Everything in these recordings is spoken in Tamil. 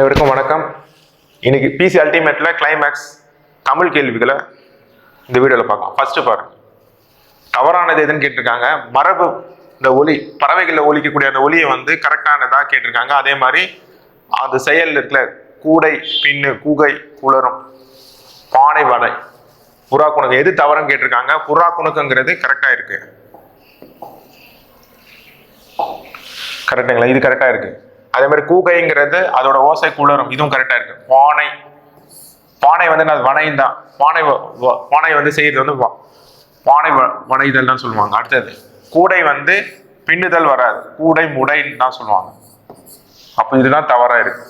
அனைவருக்கும் வணக்கம். இன்னைக்கு பிசி அல்டிமேட்ல கிளைமேக்ஸ் தமிழ் கேள்விகளை இந்த வீடியோவில் பார்க்கலாம். ஃபர்ஸ்ட் பாருங்க. தவறானது எதுன்னு கேட்டிருக்காங்க. மரபு இந்த ஒலி பறவைகளில் ஒலிக்கக்கூடிய அந்த ஒலியை வந்து கரெக்டானதா கேட்டிருக்காங்க. அதே மாதிரி அந்த செயல் இருக்கிற கூடை பின்னு கூகை குளரும் பானை வடை புறா குணக்கம் எது தவறுன்னு கேட்டிருக்காங்க? புறா குணக்கங்கிறது கரெக்டாக இருக்கு. கரெக்டுங்களா இது கரெக்டாக இருக்கு. அதே மாதிரி கூகைங்கிறது அதோட ஓசை குளரும். இதுவும் கரெக்டாக இருக்கு. பானை. பானை வந்து நான் வனையும் தான் பானை வ- பானை வந்து செய்யறது வந்து பானை வனைதல் தான் சொல்லுவாங்க. அடுத்தது கூடை வந்து பின்னுதல் வராது. கூடை முடைன்னு தான் சொல்லுவாங்க. அப்போ இதுதான் தவறா இருக்கு.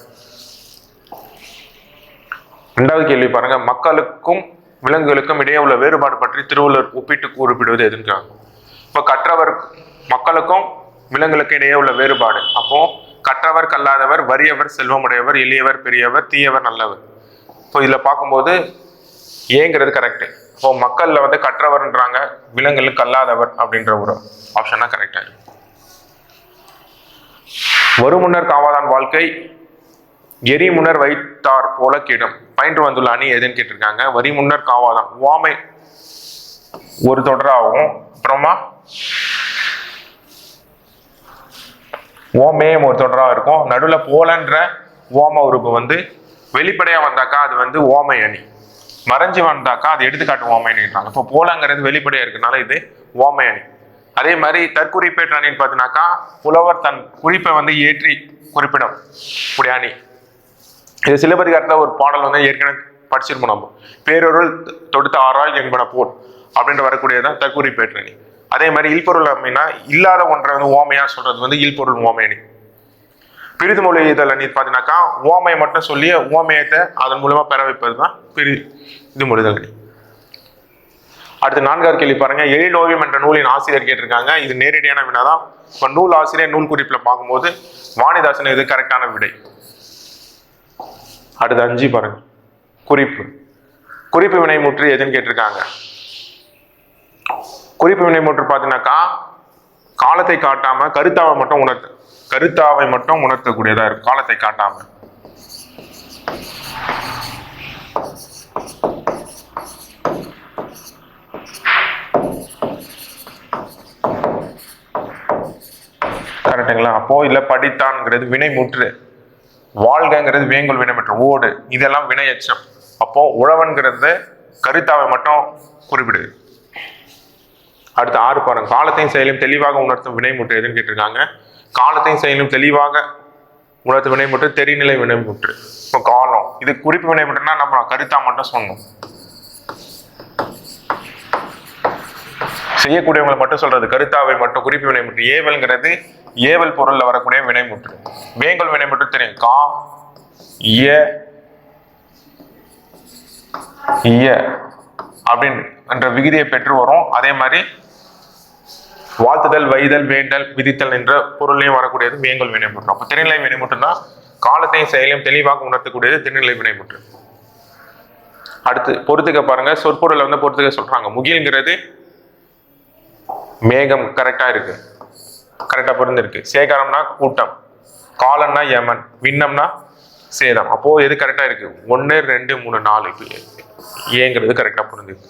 ரெண்டாவது கேள்வி பாருங்க. மக்களுக்கும் விலங்குகளுக்கும் இடையே உள்ள வேறுபாடு பற்றி திருவள்ளுவர் ஒப்பிட்டு குறிப்பிடுவது எதுங்கிறாங்க இப்போ கற்றவர் மக்களுக்கும் விலங்குகளுக்கும் இடையே உள்ள வேறுபாடு. அப்போ கற்றவர் கல்லாதவர் வறியவர் செல்வமுடையவர் எளியவர் பெரியவர் தீயவர் நல்லவர். இப்போ இதில் பார்க்கும்போது ஏங்கிறது கரெக்டு ஸோ மக்களில் வந்து கற்றவர்ன்றாங்க விலங்குகள் கல்லாதவர் அப்படின்ற ஒரு ஆப்ஷனாக கரெக்டாக இருக்கும் வருமுன்னர் காவாதான் வாழ்க்கை எரி முன்னர் வைத்தார் போல கிடும். பயின்று வந்துள்ள அணி எதுன்னு கேட்டிருக்காங்க. வரி முன்னர் காவாதான் ஓமை ஒரு தொடராகவும் அப்புறமா ஓமேயம் ஒரு தொடராக இருக்கும். நடுவில் போலன்ற ஓம உறுப்பு வந்து வெளிப்படையாக வந்தாக்கா அது வந்து ஓமை அணி. மறைஞ்சு வந்தாக்கா அது எடுத்துக்காட்டு ஓமை அணின்றாங்க இப்போ போலங்கிறது வெளிப்படையாக இருக்கனால இது ஓமை அணி. அதே மாதிரி தற்குறிப்பேற்ற அணின்னு பார்த்தீங்கன்னாக்கா புலவர் தன் குறிப்பை வந்து ஏற்றி குறிப்பிடும். இப்படி அணி. இது சிலப்பதிகாரத்தில் ஒரு பாடல் வந்து ஏற்கனவே படிச்சிருப்போம் நம்ம. பேரொருள் தொடுத்த ஆறாய் என்பன போல் அப்படின்ற வரக்கூடியதான் தற்குறிப்பேற்ற அணி. அதே மாதிரி இல்பொருள் அப்படின்னா இல்லாத ஒன்றை வந்து ஓமையா சொல்றது வந்து இல்பொருள் ஓமையணி. பிரிது மொழி இதழ் அணி பார்த்தீங்கன்னாக்கா ஓமையை மட்டும் சொல்லி ஓமையத்தை அதன் மூலமா பெற வைப்பது தான் பிரி இது மொழிதல் அணி. அடுத்து நான்காவது கேள்வி பாருங்க. எழில் ஓவியம் என்ற நூலின் ஆசிரியர் கேட்டிருக்காங்க. இது நேரடியான வினா தான். இப்போ நூல் ஆசிரியர் நூல் குறிப்பில் பார்க்கும்போது வாணிதாசன் இது கரெக்டான விடை. அடுத்து அஞ்சு பாருங்க. குறிப்பு. குறிப்பு வினை முற்று எதுன்னு கேட்டிருக்காங்க. குறிப்பு வினைமுற்று பார்த்தீங்கன்னாக்கா காலத்தை காட்டாம கருத்தாவை மட்டும் உணர்த்து கருத்தாவை மட்டும் உணர்த்தக்கூடியதா இருக்கும் காலத்தை காட்டாம. கரெக்டுங்களா? அப்போ இல்ல படித்தான்ங்கிறது வினைமுற்று வாழ்கங்கிறது வேங்கோல் வினைமற்ற ஓடு இதெல்லாம் வினையச்சம். அப்போ உழவன்கிறது கருத்தாவை மட்டும் குறிப்பிடுது. அடுத்து ஆறு பாருங்க. காலத்தையும் செயலும் தெளிவாக உணர்த்தும் வினைமுற்று எதுன்னு கேட்டிருக்காங்க. காலத்தையும் செயலும் தெளிவாக உணர்த்தும் வினைமுற்று தெரிநிலை வினைமுற்று. இப்போ காலம். இது குறிப்பு வினைமுற்றுனா நம்ம கருத்தா மட்டும் சொன்னோம் செய்யக்கூடியவங்களை மட்டும் சொல்றது கருத்தாவை மட்டும் குறிப்பு வினைமுற்று. ஏவல்ங்கிறது ஏவல் பொருள்ல வரக்கூடிய வினைமுற்று. வேங்கல் வினைமுற்று தெரியும். கா இய இய அப்படின்னு என்ற விகுதியை பெற்று வரும். அதே மாதிரி வாழ்த்துதல் வைதல் வேண்டல் விதித்தல் என்ற பொருளையும் வரக்கூடியது வேங்கல் வினைமுற்று. அப்போ திருநிலை வினைமுற்றுனா காலத்தையும் செயலையும் தெளிவாக உணர்த்தக்கூடியது திருநிலை வினைமுற்று. அடுத்து பொறுத்துக்க பாருங்க. சொற்பொருளை வந்து பொறுத்துக்க சொல்றாங்க. முகில்ங்கிறது மேகம் கரெக்டா இருக்கு. கரெக்டா பொருந்திருக்கு. சேகரம்னா கூட்டம். காலம்னா யமன். விண்ணம்னா சேதம். அப்போ எது கரெக்டா இருக்கு? ஒன்னு ரெண்டு மூணு நாலு. ஏங்கிறது கரெக்டா புரிஞ்சுது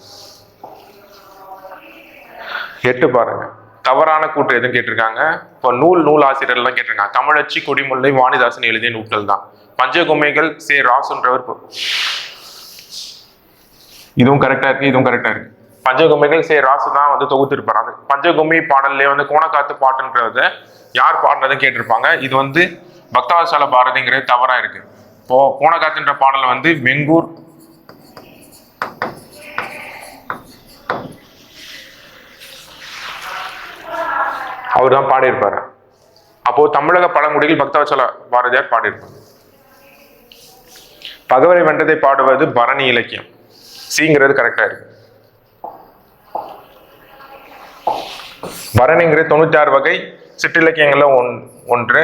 எட்டு பாருங்க. தவறான கூற்று எதுவும் கேட்டிருக்காங்க? இப்போ நூல் நூல் ஆசிரியர்லாம் கேட்டிருக்காங்க. தமிழச்சி கொடிமுல்லை வாணிதாசன் எழுதிய நூல்கள் தான். பஞ்சகுமைகள் சே. ராசுன்றவர் இதுவும் கரெக்டா இருக்கு இதுவும் கரெக்டா இருக்கு. பஞ்சகுமைகள் சே. ராசு தான் வந்து தொகுத்திருப்பார். அது பஞ்சகுமி பாடல்லே வந்து கோணக்காத்து பாட்டுன்றத யார் பாடினதும் கேட்டிருப்பாங்க. இது வந்து பக்தாசால பாரதிங்கிறது தவறா இருக்கு. இப்போ கோணக்காத்துன்ற பாடலை வந்து வெங்கூர் அவர் தான் பாடியிருப்பார். அப்போது தமிழக பழங்குடியில் பக்தவச்சல பாரதியார் பாடியிருப்பார். பகவரை வென்றதை பாடுவது பரணி இலக்கியம். சிங்கிறது கரெக்டாக இருக்கு. பரணிங்கிறது தொண்ணூத்தி ஆறு வகை சிற்றிலக்கியங்கள்ல ஒன் ஒன்று.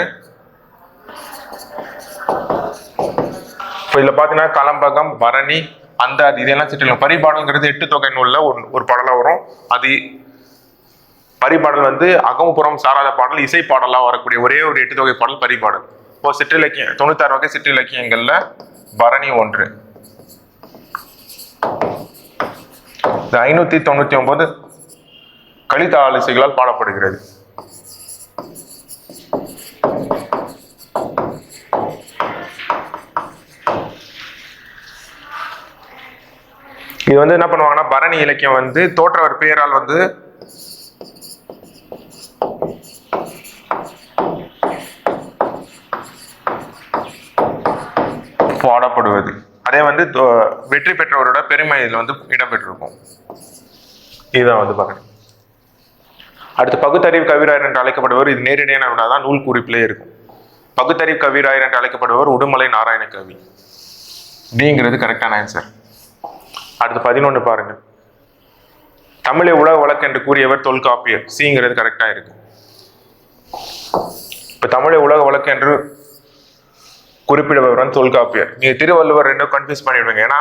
இப்போ இதில் பார்த்தீங்கன்னா கலம்பகம் பரணி அந்த அது இதெல்லாம் சிற்றிலக்கியம். பரிபாடங்கிறது எட்டு தொகை நூலில் ஒரு ஒரு பாடலாக வரும். அது பரிபாடல் வந்து அகமுப்புறம் சாராத பாடல் இசை பாடலாக வரக்கூடிய ஒரே ஒரு எட்டு தொகை பாடல் பரிபாடல். இப்போ சிற்றிலக்கியம் தொண்ணூத்தாறு வகை சிற்றிலக்கியங்கள்ல பரணி ஒன்று. இந்த ஐநூத்தி தொண்ணூத்தி ஒன்பது கலிதாலிசைகளால் பாடப்படுகிறது. இது வந்து என்ன பண்ணுவாங்கன்னா பரணி இலக்கியம் வந்து தோற்றவர் பெயரால் வந்து பாடப்படுவது. அதே வந்து வெற்றி பெற்றவரோட பெருமை இதில் வந்து இடம்பெற்றிருக்கும். இதுதான் வந்து பார்க்கணும். அடுத்து பகுத்தறிவு கவிராயர் என்று அழைக்கப்படுவர் இது நேரடியான வினாதான் நூல் குறிப்பிலே இருக்கும். பகுத்தறிவு கவிராயர் என்று அழைக்கப்படுவர் உடுமலை நாராயண கவி. டிங்கிறது கரெக்டான ஆன்சர் அடுத்து பதினொன்று பாருங்க தமிழை உலக வழக்கு என்று கூறியவர் தொல்காப்பியர். சிங்கிறது கரெக்டாக இருக்கும். இப்போ தமிழை உலக வழக்கு என்று குறிப்பிடுபவர் வந்து தொல்காப்பியர். நீங்க திருவள்ளுவர் ரெண்டும் கன்ஃபியூஸ் பண்ணிடுவீங்க. ஏன்னா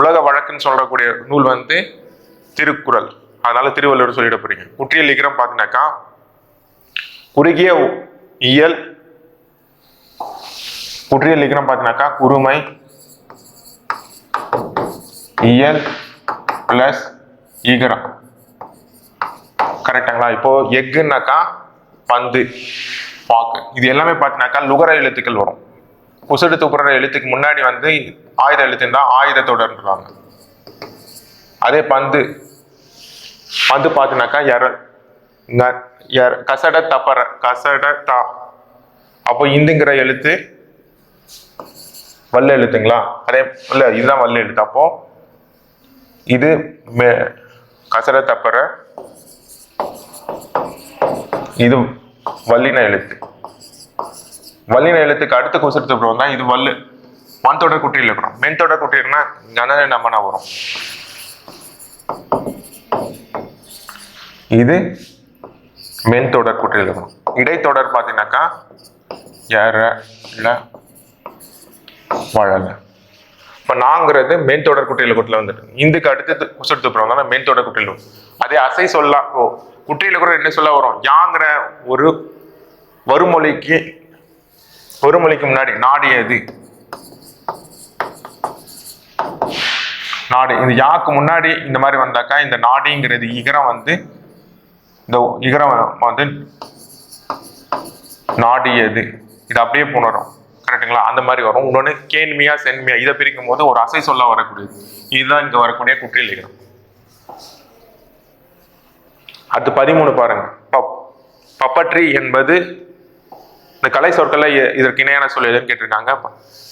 உலக வழக்குன்னு சொல்லக்கூடிய நூல் வந்து திருக்குறள். அதனால திருவள்ளுவர் சொல்லிட போறீங்க. குற்றியல் லிகிரம் பார்த்தீங்கன்னாக்கா குறுகிய இயல் குற்றியல் லிகிரம் பார்த்தீங்கன்னாக்கா குறுமை இயல் பிளஸ் ஈகரம் கரெக்டாங்களா இப்போ எக்குன்னாக்கா பந்து பாக்கு இது எல்லாமே பார்த்தீங்கன்னாக்கா லுகர எழுத்துக்கள் வரும். உசடு துப்புற எழுத்துக்கு முன்னாடி வந்து ஆயுத எழுத்துன்னா ஆயுத தொடர்ன்றாங்க அதே பந்து. பந்து பார்த்தினாக்கா எர ந- எர- கசட தப்பற கசட தா. அப்போ இந்துங்கிற எழுத்து வல்ல எழுத்துங்களா? அதே இல்லை இதுதான் வல்ல எழுத்து. அப்போ இது மே கசட தப்பற இது வல்லின எழுத்து. வல்லின எழுத்துக்கு அடுத்த குசரத்து அப்புறம் தான் இது வல்லு மண் தொடர் குட்டியில் இருக்கணும். மென் தொடர் குட்டினா கணன நம்மனா வரும். இது மென் தொடர் குட்டியில் இருக்கணும். இடைத்தொடர் பார்த்தீங்கன்னாக்கா ஏற இல்லை வழல. இப்போ நாங்கிறது மென் தொடர் குட்டியில் குட்டியில் வந்துட்டு இந்துக்கு அடுத்து குசரத்து அப்புறம் மென் தொடர் குட்டியில் வரும். அதே அசை சொல்லா ஓ குட்டியில் கூட என்ன சொல்ல வரும்? யாங்கிற ஒரு வருமொழிக்கு ஒரு மொழிக்கு முன்னாடி நாடியது நாடு இந்த யாக்கு முன்னாடி இந்த மாதிரி வந்தாக்கா இந்த நாடிங்கிறது இகரம் வந்து இந்த இகரம் வந்து நாடியது இது அப்படியே புணரும். கரெக்ட்டுங்களா அந்த மாதிரி வரும். இன்னொன்று கேண்மையா சென்மியா இதை பிரிக்கும் போது ஒரு அசை சொல்ல வரக்கூடியது. இதுதான் இங்க வரக்கூடிய குற்றியல் இகரம். அடுத்து பதிமூணு பாருங்க. பப் பப்பட்ரி என்பது இந்த கலை சொற்கள்ல இதற்கு இணையான சொல் எதுன்னு கேட்டிருக்காங்க?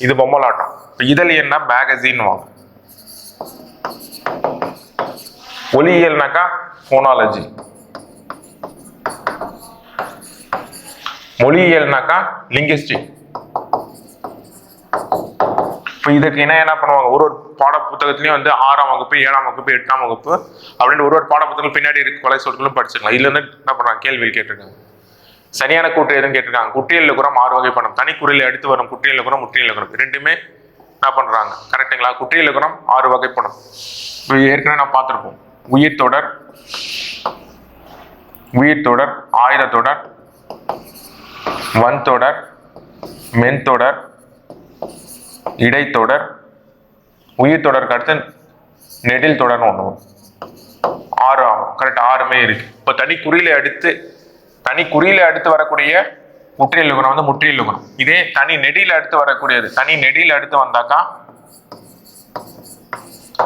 இது பொம்மலாட்டம். இப்போ இதழ் என்ன? மேகசின் வாங்க. ஒலியியல்னாக்கா போனாலஜி மொழியியல்னாக்கா லிங்கிஸ்டிக் இப்போ இதுக்கு இணைய என்ன பண்ணுவாங்க? ஒரு ஒரு பாட புத்தகத்துலேயும் வந்து ஆறாம் வகுப்பு ஏழாம் வகுப்பு எட்டாம் வகுப்பு அப்படின்னு ஒரு ஒரு பாட புத்தகம் பின்னாடி இருக்க. கொலை சொற்களும் படிச்சிருக்கலாம் இதுல இருந்து என்ன பண்ணுவாங்க? கேள்வி கேட்டிருக்காங்க. சரியான கூற்று எதுன்னு கேட்டிருக்காங்க. குற்றியல் குரம் ஆறு பணம் தனி குறியில் எடுத்து வரும் குற்றியல் குரம் முற்றியல் குரம் ரெண்டுமே என்ன பண்றாங்க? கரெக்டுங்களா குற்றியல் குரம் ஆறு வகை இப்போ ஏற்கனவே நான் பார்த்துருப்போம். உயிர் தொடர் உயிர் தொடர் ஆயுத தொடர் வன்தொடர் மென்தொடர் இடைத்தொடர் உயிர் தொடருக்கு அடுத்து நெடில் தொடர்னு ஒன்று ஆறு ஆகும். கரெக்ட் ஆறுமே இருக்கு. இப்போ தனி குறியில அடுத்து தனி குறியில அடுத்து வரக்கூடிய முற்றியல் லுகரம் வந்து முற்றியல் லுகரம் இதே தனி நெடியில அடுத்து வரக்கூடியது. தனி நெடியில அடுத்து வந்தாக்கா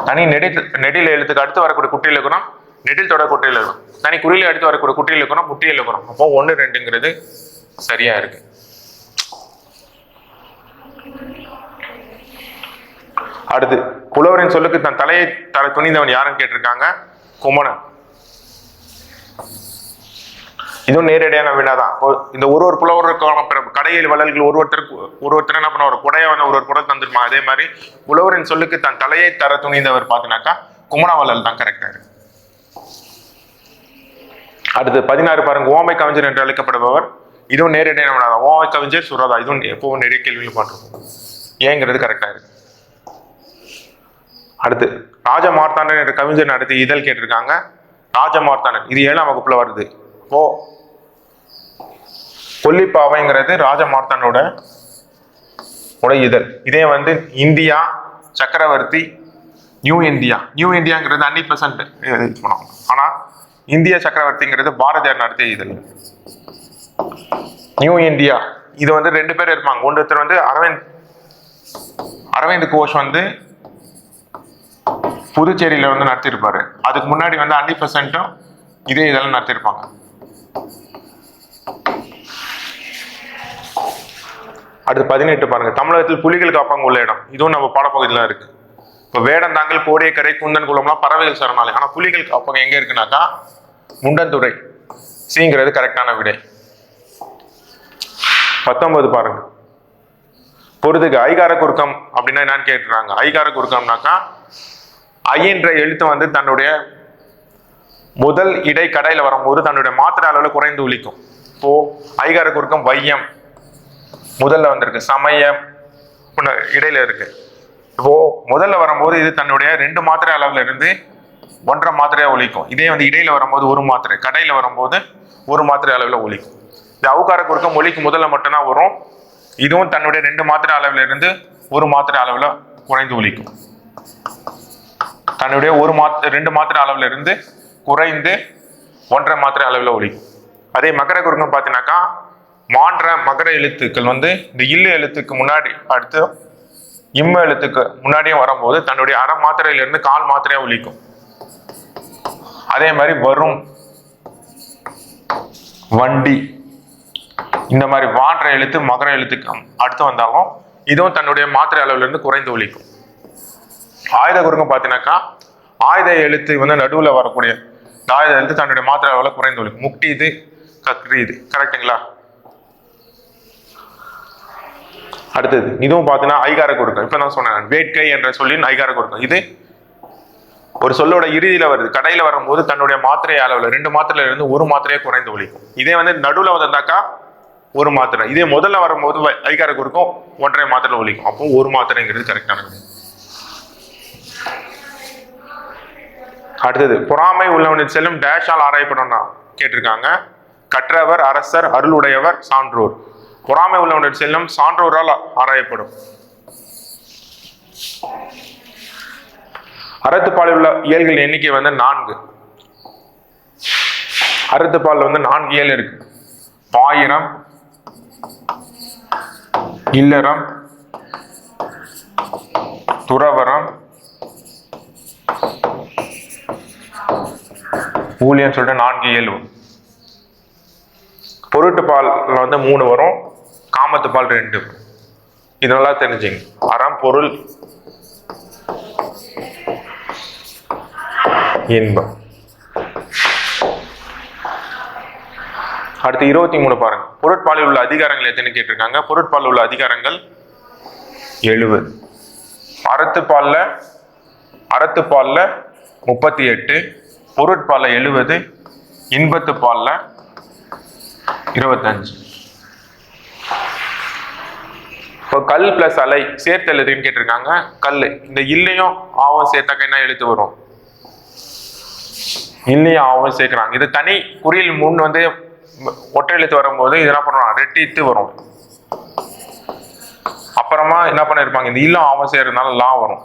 தனி நெடி நெடியில எழுத்துக்கு அடுத்து வரக்கூடிய குற்றியல் லுகரம் நெடில் தொடர் குற்றியல் லுகரம் தனி குறியில அடுத்து வரக்கூடிய குற்றியல் லுகரம் முற்றியல் லுகரம் அப்போ ஒன்று ரெண்டுங்கிறது சரியா இருக்கு. அடுத்து புலவரின் சொல்லுக்கு தன் தலையை தர துணிந்தவன் யாருன்னு கேட்டிருக்காங்க? குமணன். இதுவும் நேரடியான வினா தான் இந்த ஒரு ஒரு புலவருக்கான கடையில் வளல்கள் ஒரு ஒருத்தருக்கு ஒரு ஒருத்தர் என்ன குடையை வந்து ஒரு ஒரு குடை தந்துருமா? அதே மாதிரி புலவரின் சொல்லுக்கு தன் தலையை தர துணிந்தவர் பார்த்தீங்கன்னாக்கா குமணவள்ளல் தான் கரெக்டாக இருக்கு. அடுத்து பதினாறு பாருங்க. ஓமை கவிஞர் என்று அழைக்கப்படுபவர். இதுவும் நேரடியான வினாதான். ஓமை கவிஞர் சுரதா. இதுவும் எப்பவும் நிறைய கேள்விகள் பார்த்துருக்கோம் ஏங்கிறது கரெக்டாக இருக்கு. அடுத்து ராஜ மார்த்தாண்டன் என்ற கவிஞர் அடுத்து இதழ் கேட்டிருக்காங்க. ராஜ மார்த்தாண்டன் இது ஏழாம் வகுப்புல வருது. ஓ கொல்லிப்பாவைங்கிறது ராஜ உடைய இதழ் இதே வந்து India Chakravarthi New India. New இந்தியாங்கிறது hundred percent பண்ணுவாங்க. ஆனால் இந்திய சக்கரவர்த்திங்கிறது பாரதியார் நடத்திய இதழ். New India. இது வந்து ரெண்டு பேர் இருப்பாங்க. ஒருத்தர் வந்து அரவிந்த் அரவிந்த் கோஷ் வந்து புதுச்சேரியில வந்து நடத்தியிருப்பாரு. அதுக்கு முன்னாடி வந்து ஹண்ட்ரட் பர்சன்ட்டும் இதே இதெல்லாம் நடத்தியிருப்பாங்க. அடுத்து பதினெட்டு பாருங்க. தமிழகத்தில் புலிகள் காப்பாங்க உள்ள இடம். இதுவும் நம்ம பாடப்பகுதியில் இருக்கு. இப்போ வேடந்தாங்கல் கோடியக்கரை குந்தன் குளம்லாம் பறவைகள் சரணாலயம். ஆனால் புலிகள் காப்பாங்க எங்க இருக்குனாக்கா முண்டந்துறை சிங்கிறது கரெக்டான விடை. பத்தொன்பது பாருங்க. பொருதுக்கு ஐகார குறுக்கம் அப்படின்னா என்னன்னு கேட்டுறாங்க ஐகார குறுக்கம்னாக்கா ஐயன்ற எழுத்து வந்து தன்னுடைய முதல் இடை கடையில் வரும்போது தன்னுடைய மாத்திரை அளவில் குறைந்து ஒழிக்கும் இப்போ ஐகார குறுக்கம் வையம். முதல்ல வந்திருக்கு. சமயம் முன்ன- இடையில இருக்கு. இப்போ முதல்ல வரும்போது இது தன்னுடைய ரெண்டு மாத்திரை அளவுல இருந்து ஒன்றரை மாத்திரையா ஒழிக்கும். இதே வந்து இடையில வரும்போது ஒரு மாத்திரை கடையில வரும்போது ஒரு மாத்திரை அளவுல ஒழிக்கும். இந்த அவுக்கார குறுக்கம் ஒலிக்கு முதல்ல மட்டும்தான் வரும். இதுவும் தன்னுடைய ரெண்டு மாத்திரை அளவுல இருந்து ஒரு மாத்திரை அளவுல குறைந்து ஒழிக்கும். தன்னுடைய ஒரு மாத்திரை ரெண்டு மாத்திரை அளவுல இருந்து குறைந்து ஒன்றரை மாத்திரை அளவுல ஒழிக்கும். அதே மக்கர குறுக்கம் பார்த்தீங்கன்னாக்கா மான்ற மகர எழுத்துக்கள் வந்து இந்த இல்லு எழுத்துக்கு முன்னாடி அடுத்து இம்ம எழுத்துக்கு முன்னாடியும் வரும்போது தன்னுடைய அரை மாத்திரையிலிருந்து கால் மாத்திரையா ஒழிக்கும் அதே மாதிரி வரும் வண்டி. இந்த மாதிரி வான்ற எழுத்து மகர எழுத்துக்கு அடுத்து வந்தாலும் இதுவும் தன்னுடைய மாத்திரை அளவுலேருந்து குறைந்து ஒழிக்கும் ஆயுத குறுங்க பார்த்தீங்கன்னாக்கா ஆயுத எழுத்து வந்து நடுவில் வரக்கூடிய ஆயுத எழுத்து தன்னுடைய மாத்திரை அளவில் குறைந்து ஒழிக்கும் முக்டி இது கக்ரி இது. கரெக்டுங்களா அடுத்தது இதுவும் பார்த்தீங்கன்னா ஐகார குறுக்கம் இப்போ நான் சொன்னேன் வேட்கை என்ற சொல்லின் ஐகார குறுக்கம் இது ஒரு சொல்லோட இறுதியில் வருது. கடையில் வரும்போது தன்னுடைய மாத்திரை அளவில் ரெண்டு மாத்திரையில இருந்து ஒரு மாத்திரையே குறைந்து ஒழிக்கும். இதே வந்து நடுவில் வந்திருந்தாக்கா ஒரு மாத்திரை. இதே முதல்ல வரும்போது ஐகார குறுக்கம் ஒன்றரை மாத்திரை ஒழிக்கும். அப்போ ஒரு மாத்திரைங்கிறது கரெக்டானது அடுத்தது பொறாமை உள்ளவனின் செல்லும் டேஷால் ஆராயப்படணும்னா கேட்டிருக்காங்க. கற்றவர் அரசர் அருளுடையவர் சான்றோர். பொறாமை உள்ளவனுடைய செல்லும் சான்றோரால் ஆராயப்படும். அறத்துப்பாலில் உள்ள இயல்கள் எண்ணிக்கை வந்து நான்கு. அறத்துப்பாலில் வந்து நான்கு இயல் இருக்கு. பாயிரம் இல்லறம் துறவரம் ஊழியன்னு சொல்லிட்டு நான்கு இயல் பொருட்டு பால் வந்து மூணு வரும். காமத்து பால் ரெண்டு. இது நல்லா தெரிஞ்சுங்க. அறம் பொருள். இன்பம். அடுத்து இருபத்தி மூணு பாருங்க. பொருட்பாலில் உள்ள அதிகாரங்கள் எத்தனை கேட்டிருக்காங்க? பொருட்பாலில் உள்ள அதிகாரங்கள் எழுபது அறத்துப்பாலில் அறத்துப்பாலில் முப்பத்தி எட்டு பொருட்பாலில் எழுபது இன்பத்து இருபத்தஞ்சு. இப்போ கல் பிளஸ் அலை சேர்த்து எழுதுன்னு கேட்டிருக்காங்க. கல் இந்த இல்லையும் ஆவம் சேர்த்தாக்க என்ன எழுத்து வரும்? இல்லையும் ஆவம் சேர்க்கிறாங்க. இது தனி குறியில் முன் வந்து ஒற்றை எழுத்து வரும்போது இது என்ன பண்ணுவாங்க? ரெட்டித்து வரும். அப்புறமா என்ன பண்ணிருப்பாங்க? இந்த இல்லம் ஆவம் சேர்றதுனால லா வரும்.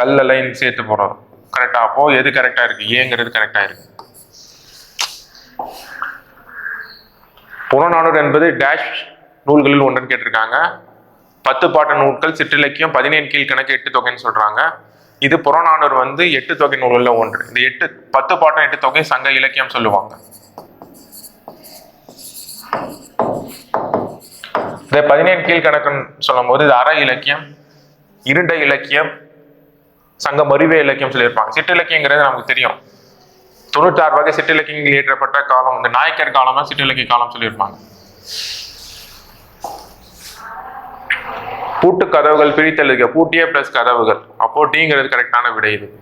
கல் அலைன்னு சேர்த்து போகிறோம் கரெக்டா அப்போ எது கரெக்டா இருக்கு? ஏங்கிறது கரெக்டா இருக்கு. புறநானூறு என்பது டேஷ் நூல்களில் ஒன்றுன்னு கேட்டிருக்காங்க. பத்து பாட்டு நூல்கள் சிற்றிலக்கியம் பதினேழு கீழ்கணக்கு எட்டு தொகைன்னு சொல்றாங்க. இது புறநானூறு வந்து எட்டு தொகை நூல்களில் ஒன்று. இந்த எட்டு பத்து பாட்டம் எட்டு தொகை சங்க இலக்கியம் சொல்லுவாங்க. இந்த பதினேழு கீழ்கணக்குன்னு சொல்லும் போது இது அற இலக்கியம் இருண்ட இலக்கியம் சங்க மருவே இலக்கியம் சொல்லியிருப்பாங்க. சிற்றிலக்கியங்கிறது நமக்கு தெரியும். தொண்ணூற்றாறு வகை சிற்றிலக்கியங்கள் இயற்றப்பட்ட காலம் இந்த நாயக்கர் காலம் தான் சிற்றிலக்கிய காலம் சொல்லியிருப்பாங்க. பூட்டு கதவுகள் பிழித்தல் இருக்க பூட்டியே பிளஸ் கதவுகள். அப்போ டிங்கிறது கரெக்டான விடை இது.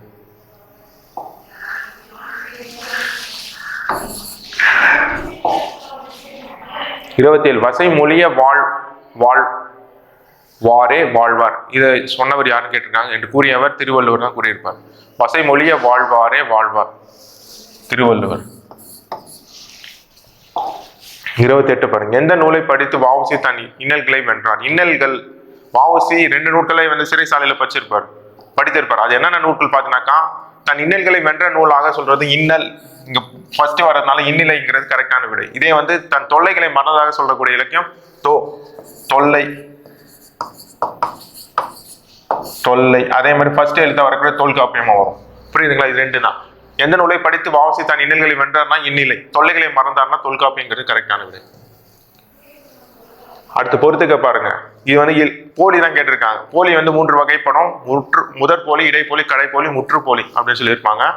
இருபத்தி ஏழு வசை மொழிய வாழ் வாழ் வாரே வாழ்வார். இதை சொன்னவர் யாருன்னு கேட்டிருக்காங்க? என்று கூறியவர் திருவள்ளுவர் தான் கூறியிருப்பார். வசை மொழிய வாழ்வாரே வாழ்வார். திருவள்ளுவர். இருபத்தி எட்டு பாருங்க. எந்த நூலை படித்து வாவுசி தன் இன்னல்களை வென்றார் இன்னல்கள் வாவுசி ரெண்டு நூல்களை வந்து சிறைசாலையில படிச்சிருப்பார். படித்திருப்பார். அது என்னென்ன நூல்கள் பார்த்தீங்கன்னாக்கா தன் இன்னல்களை வென்ற நூலாக சொல்றது இன்னல். இங்க ஃபர்ஸ்ட் வர்றதுனால இன்னிலைங்கிறது கரெக்டான விடை. இதே வந்து தன் தொல்லைகளை மறந்ததாக சொல்லக்கூடிய இலக்கியம் தோ தொல்லை. தொல்லை. அதே மாதிரி ஃபர்ஸ்ட் எழுத்த வரக்கூடிய தொல்காப்பியமா வரும். புரியுதுங்களா? இது ரெண்டு தான் எந்த நூலை படித்து வாவசி தன் இன்னல்களை வென்றார்னா இன்னிலை. தொல்லைகளை மறந்தார்னா தொல்காப்பியங்கிறது கரெக்டான விடை. அடுத்து பொறுத்துக்க பாருங்க. இது வந்து இல்- போலி தான் கேட்டிருக்காங்க. போலி வந்து மூன்று வகைப்படும். முற்று முதற் போலி இடைப்போலி கடைப்போலி முற்றுப்போலி அப்படின்னு சொல்லியிருப்பாங்க.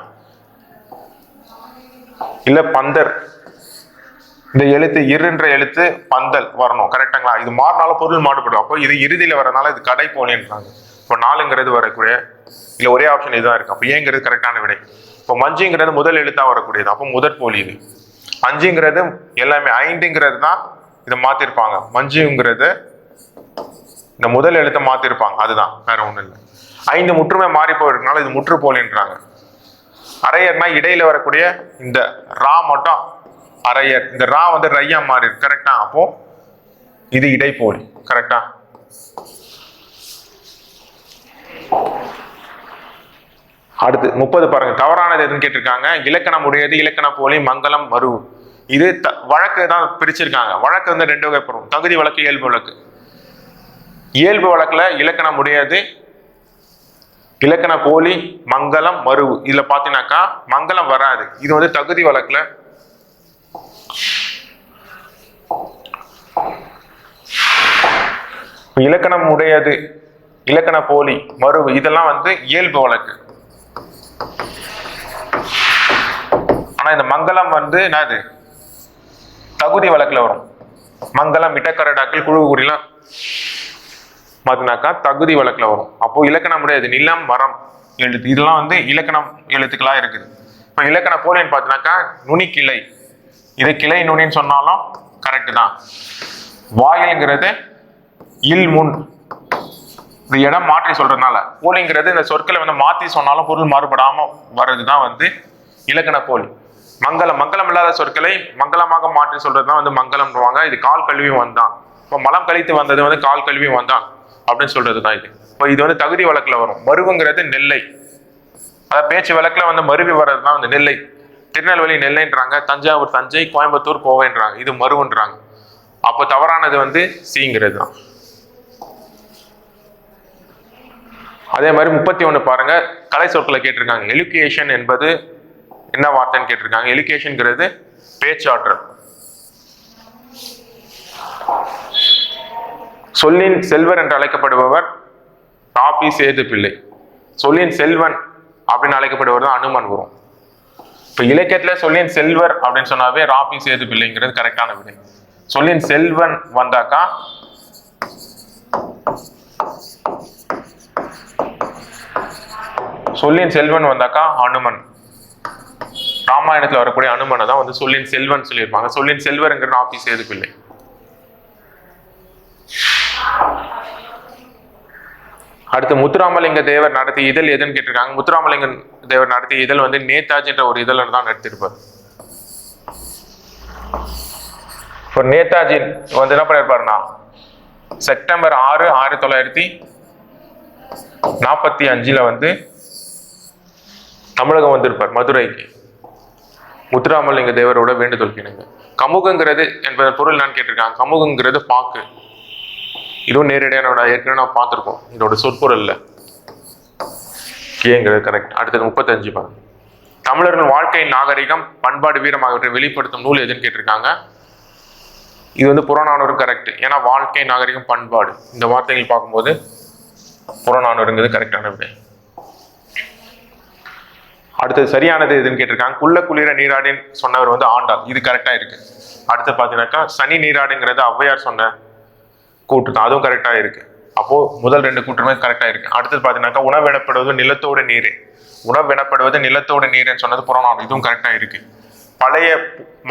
இல்ல பந்தர். இந்த எழுத்து இருன்ற எழுத்து பந்தல் வரணும். கரெக்டுங்களா இது மாறினாலும் பொருள் மாறுபடும். அப்போ இது இறுதியில வரனால இது கடை போலின்றாங்க இப்போ நாலுங்கிறது வரக்கூடிய இல்ல ஒரே ஆப்ஷன் இதுதான் இருக்கு. அப்போ ஏங்கிறது கரெக்டான விடை. இப்போ மஞ்சுங்கிறது முதல் எழுத்தா வரக்கூடியது. அப்போ முதற் போலி இது. அஞ்சுங்கிறது எல்லாமே ஐந்துங்கிறது தான் இதை மாத்திருப்பாங்க. மஞ்சுங்கிறது இந்த முதல் எழுத்தை மாத்திருப்பாங்க. அதுதான். வேற ஒன்றும் இல்லை. ஐந்து முற்றுமை மாறி போயிருக்கனால இது முற்றுப்போலின்றாங்க. அரையர்னா இடையில வரக்கூடிய இந்த ரா மட்டும் அரையர். இந்த ரா வந்து ரையா மாறி கரெக்டா அப்போ இது இடைப்போலி. கரெக்டா அடுத்து முப்பது பாருங்க. தவறானது எதுன்னு கேட்டிருக்காங்க. இலக்கணம் உடையது இலக்கண போலி மங்களம் மரு இது த- வழக்கு தான் பிரிச்சிருக்காங்க. வழக்கு வந்து ரெண்டு வகைப்படும். தகுதி வழக்கு இயல்பு வழக்கு. இயல்பு வழக்கில் இலக்கணம் உடையது. இலக்கண போலி மங்களம் மருவு. இதில் பார்த்தீங்கன்னாக்கா மங்களம் வராது. இது வந்து தகுதி வழக்கில். இலக்கணம் உடையது இலக்கண போலி மருவு. இதெல்லாம் வந்து இயல்பு வழக்கு. ஆனால் இந்த மங்களம் வந்து என்னது? தகுதி வழக்கில் வரும். மங்களம் இடக்கரடாக்கள் குழு குறிலாம் பார்த்தீங்கன்னாக்கா தகுதி வழக்கில் வரும். அப்போது இலக்கணம் முடியாது நிலம் மரம் எழுத்து. இதெல்லாம் வந்து இலக்கணம் எழுத்துக்களாக இருக்குது. இப்போ இலக்கண போலின்னு பார்த்தீங்கன்னாக்கா நுனி கிளை. இது கிளை நுனின்னு சொன்னாலும் கரெக்டு தான். வாயிலுங்கிறது இல் முன். இந்த இடம் மாற்றி சொல்றதுனால போலிங்கிறது இந்த சொற்களை வந்து மாற்றி சொன்னாலும் பொருள் மாறுபடாமல் வர்றது தான் வந்து இலக்கண போலி. மங்களம் மங்களம் இல்லாத சொற்களை மங்களமாக மாற்றி சொல்றது தான் வந்து மங்களம்னுவாங்க இது கால் கல்வி வந்தான். இப்போ மலம் கழித்து வந்தது வந்து கால் கல்வி வந்தான் அப்படின்னு சொல்றது தான் இது. இப்போ இது வந்து தகுதி வழக்கில் வரும். மருவுங்கிறது நெல்லை. அதாவது பேச்சு வழக்கில் வந்து மருவி வர்றது தான் வந்து நெல்லை. திருநெல்வேலி நெல்லைன்றாங்க. தஞ்சாவூர் தஞ்சை கோயம்புத்தூர் கோவைன்றாங்க. இது மருவுன்றாங்க. அப்போ தவறானது வந்து சிங்கிறது தான். அதே மாதிரி முப்பத்தி ஒன்று பாருங்க. கலை சொற்களை கேட்டிருக்காங்க. எலுகேஷன் என்பது என்ன வார்த்தைன்னு கேட்டிருக்காங்க? எலுகேஷன்ங்கிறது பேச்சாற்றல். சொல்லின் செல்வர் என்று அழைக்கப்படுபவர் ராபி சேது பிள்ளை. சொல்லின் செல்வன் அப்படின்னு அழைக்கப்படுவர் தான் அனுமன் வரும் இப்போ இலக்கியத்தில் சொல்லின் செல்வர் அப்படின்னு சொன்னாவே ராபி சேது பிள்ளைங்கிறது கரெக்டான விடை. சொல்லின் செல்வன் வந்தாக்கா சொல்லின் செல்வன் வந்தாக்கா அனுமன். ராமாயணத்துல வரக்கூடிய அனுமனை தான் வந்து சொல்லின் செல்வன் சொல்லியிருப்பாங்க. சொல்லின் செல்வருங்கிற ஆபீஸ் சேது இல்லை. அடுத்து முத்துராமலிங்க தேவர் நடத்திய இதழ் எதுன்னு கேட்டிருக்காங்க. முத்துராமலிங்க தேவர் நடத்திய இதழ் வந்து நேதாஜின்ற ஒரு இதழ் தான் நடத்தியிருப்பார் இப்போ நேதாஜி வந்து என்ன பண்ணியிருப்பாருன்னா செப்டம்பர் ஆறு ஆயிரத்தி தொள்ளாயிரத்தி நாற்பத்தி அஞ்சில் வந்து தமிழகம் வந்திருப்பார் மதுரைக்கு. முத்துராமலிங்க தேவரோட வேண்டுதல் கிணங்க கமுகங்கிறது என்பதன் பொருள் நான் கேட்டிருக்காங்க கமுகங்கிறது பாக்கு. இதுவும் நேரடியாக விட. ஏற்கனவே நான் பார்த்துருக்கோம். இதோட சொற்பொருள்ல கேங்கிறது கரெக்ட் அடுத்தது முப்பத்தஞ்சு பாருங்க. தமிழர்கள் வாழ்க்கை நாகரிகம் பண்பாடு வீரம் ஆகியவற்றை வெளிப்படுத்தும் நூல் எதுன்னு கேட்டிருக்காங்க. இது வந்து புறநானூறு கரெக்ட் ஏன்னா வாழ்க்கை நாகரிகம் பண்பாடு. இந்த வார்த்தைகள் பார்க்கும்போது புறநானூறுங்கிறது கரெக்டான விடை. அடுத்தது சரியானது எதுன்னு கேட்டிருக்காங்க. குள்ள குளிர நீராடின்னு சொன்னவர் வந்து ஆண்டாள். இது கரெக்டா இருக்கு. அடுத்து பார்த்தீங்கன்னாக்கா சனி நீராடுங்கிறது ஔவையார் சொன்ன கூட்டு தான் அதுவும் கரெக்டா இருக்கு. அப்போ முதல் ரெண்டு கூற்றுமே கரெக்டா இருக்கு. அடுத்தது பார்த்தீங்கன்னாக்கா உணவெனப்படுவது நிலத்தோட நீரே. உணவெனப்படுவது நிலத்தோட நீரேன்னு சொன்னது புறநானூறு. இதுவும் கரெக்டா இருக்கு. பழைய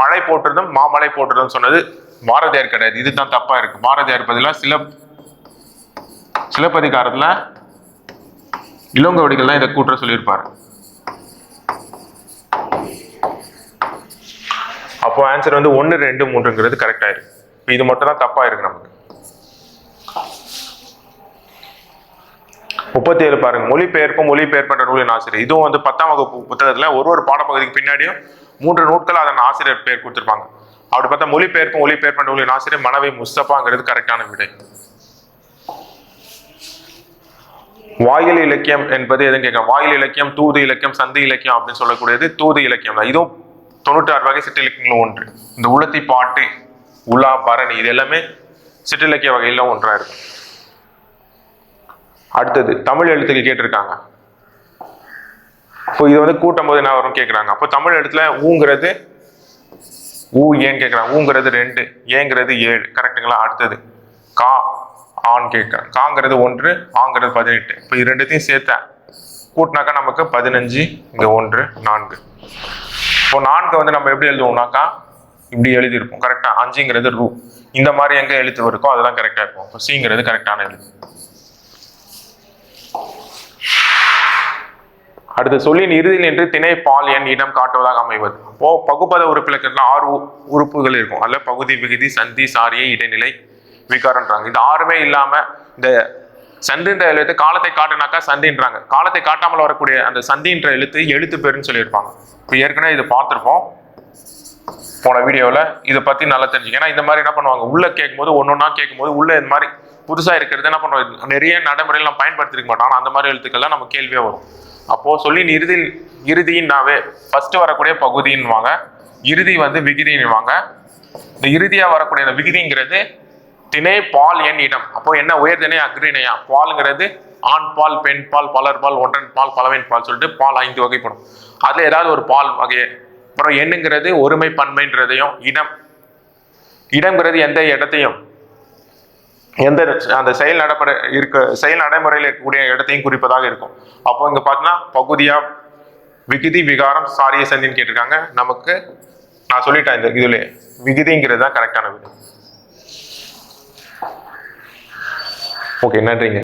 மழை போட்டுறதும் மாமழை போட்டுறதும் சொன்னது பாரதியார் கிடையாது. இதுதான் தப்பா இருக்கு. பாரதியார் பதிலாக சில சிலப்பதிகாரத்துல இளங்கோடிகள் தான் இதை கூற்ற சொல்லியிருப்பாரு. அப்போ ஆன்சர் வந்து ஒன்று ரெண்டு மூன்றுங்கிறது கரெக்ட் ஆயிருக்கு இப்போ இது மட்டும் தான் தப்பாக இருக்கு நமக்கு. முப்பத்தி ஏழு பாருங்க. மொழிபெயர்ப்பும் மொழிபெயர்ப்புன்ற நூலின் ஆசிரியர். இதுவும் வந்து பத்தாம் வகுப்பு புத்தகத்தில் ஒரு ஒரு பாடப்பகுதிக்கு பின்னாடியும் மூன்று நூட்கள் அதன் ஆசிரியர் பேர் கொடுத்துருப்பாங்க. அப்படி பார்த்தா மொழிபெயர்ப்பும் மொழிபெயர்ப்பு நூலின் ஆசிரியர் மனவை முஸ்தபாங்கிறது கரெக்டான விடை. வாயில் இலக்கியம் என்பது எதுன்னு கேட்கலாம் வாயில் இலக்கியம் தூது இலக்கியம் சந்தி இலக்கியம் அப்படின்னு சொல்லக்கூடியது தூது இலக்கியம் தான். இதுவும் தொண்ணூற்றாறு வகை சிற்றிலக்கியங்களும் ஒன்று. இந்த உலத்தி பாட்டு உலா பரணி இது எல்லாமே சிற்றிலக்கிய வகையில் ஒன்றாக இருக்கும் அடுத்தது தமிழ் எழுத்துக்கள் கேட்டிருக்காங்க. இப்போ இது வந்து கூட்டும் போது என்ன வரும் கேட்குறாங்க அப்போ தமிழ் எழுத்துல ஊங்கிறது ஊ ஏன்னு கேட்குறாங்க ஊங்கிறது ரெண்டு ஏங்கிறது ஏழு. கரெக்டுங்களா அடுத்தது கா ஆன் கேட்குறேன் காங்கிறது ஒன்று ஆங்கிறது பதினெட்டு. இப்போ இது ரெண்டுத்தையும் சேர்த்தேன் கூட்டினாக்கா நமக்கு பதினஞ்சு இங்கே ஒன்று நான்கு. இப்போ நான்கு வந்து நம்ம எப்படி எழுதுவோம்னாக்கா இப்படி எழுதியிருப்போம். கரெக்டாக அஞ்சுங்கிறது ரூ இந்த மாதிரி எங்கே எழுத்து இருக்கோ அதெல்லாம் கரெக்டாக இருக்கும். இப்போ சிங்கிறது கரெக்டான எழுத்து. அடுத்து சொல்லின் இறுதியில் என்று திணை பால் எண் இடம் காட்டுவதாக அமைவது. அப்போ பகுப்பத உறுப்பிலக்கத்துல ஆறு உ- உறுப்புகள் இருக்கும். அதில் பகுதி விகுதி சந்தி சாரியை இடைநிலை விகாரன்றாங்க இது ஆறுமே இல்லாமல் இந்த சந்தின்ற எழுத்து காலத்தை காட்டுனாக்கா சந்தின்றாங்க. காலத்தை காட்டாமல் வரக்கூடிய அந்த சந்தின்ற எழுத்து எழுத்து பேருன்னு சொல்லியிருப்பாங்க. இப்போ ஏற்கனவே இது பார்த்துருப்போம். போன வீடியோவில் இதை பற்றி நல்லா தெரிஞ்சுக்க. ஏன்னா இந்த மாதிரி என்ன பண்ணுவாங்க? உள்ளே கேட்கும்போது ஒன்று ஒன்றா கேட்கும்போது உள்ளே இந்த மாதிரி புதுசாக இருக்கிறது என்ன பண்ணுவோம் நிறைய நடைமுறையில் நம்ம பயன்படுத்திருக்க மாட்டோம். ஆனால் அந்த மாதிரி எழுத்துக்கள்லாம் நம்ம கேள்வியே வரும். அப்போது சொல்லி இறுதி இறுதின்னாவே ஃபஸ்ட்டு வரக்கூடிய பகுதின்னுவாங்க. இறுதி வந்து விகுதின்வாங்க இந்த இறுதியாக வரக்கூடிய அந்த விகுதிங்கிறது திணை பால் எண் இடம் அப்போ என்ன? உயர்திணை அக்ரிணையா பால்ங்கிறது ஆண் பால் பெண் பால் பலர் பால் ஒன்றன் பால் பலவின் பால் சொல்லிட்டு பால் ஐந்து வகைப்படும். அதில் ஏதாவது ஒரு பால் வகையை அப்புறம் எண்ணுங்கிறது ஒருமை பன்மைன்றதையும் இடம். இடம்ங்கிறது எந்த இடத்தையும். எந்த அந்த செயல் நடப்பட இருக்க செயல் நடைமுறையில் இருக்கக்கூடிய இடத்தையும் குறிப்பதாக இருக்கும். அப்போ இங்கே பார்த்தீங்கன்னா பகுதியா விகுதி விகாரம் சாரிய சந்தின்னு கேட்டிருக்காங்க. நமக்கு நான் சொல்லிட்டேன் இந்த இதுலேயே. விகுதிங்கிறது தான் கரெக்டான விதம் ஓகே நன்றிங்க